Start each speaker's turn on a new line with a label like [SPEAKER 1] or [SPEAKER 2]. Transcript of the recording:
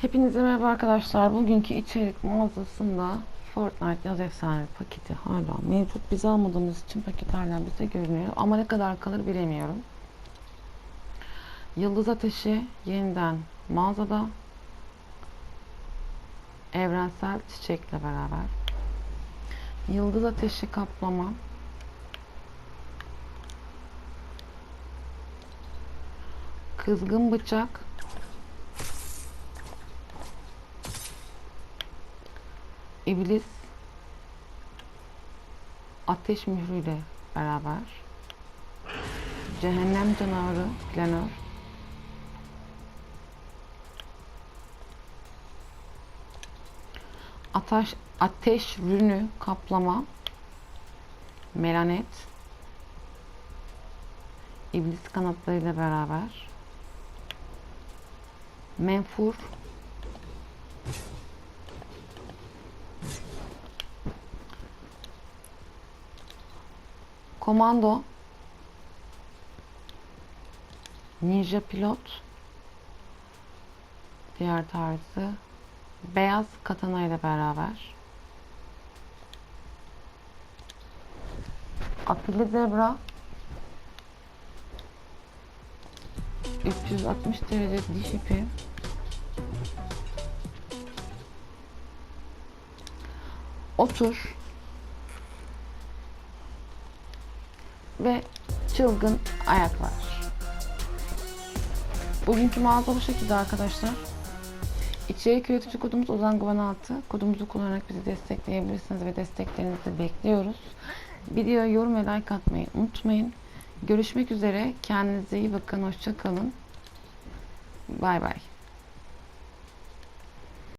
[SPEAKER 1] Hepinize merhaba arkadaşlar. Bugünkü içerik mağazasında Fortnite yaz efsane paketi hala mevcut. Biz almadığımız için paket hala bize görünüyor. Ama ne kadar kalır bilemiyorum. Yıldız Ateşi yeniden mağazada. Evrensel çiçekle beraber. Yıldız Ateşi kaplama. Kızgın bıçak. İblis ateş mührüyle beraber cehennem canavarı planör ateş ateş rünü kaplama melanet iblis kanatlarıyla beraber menfur Komando. Ninja Pilot. Diğer tarzı. Beyaz katana ile beraber. Akıllı zebra. 360 derece diş ipi. Otur ve çılgın ayaklar. Bugünkü mağaza bu şekilde arkadaşlar. İçerik üretici kodumuz Ozan Guvan altı. Kodumuzu kullanarak bizi destekleyebilirsiniz ve desteklerinizi bekliyoruz. Videoya yorum ve like atmayı unutmayın. Görüşmek üzere. Kendinize iyi bakın. Hoşça kalın. Bay bay.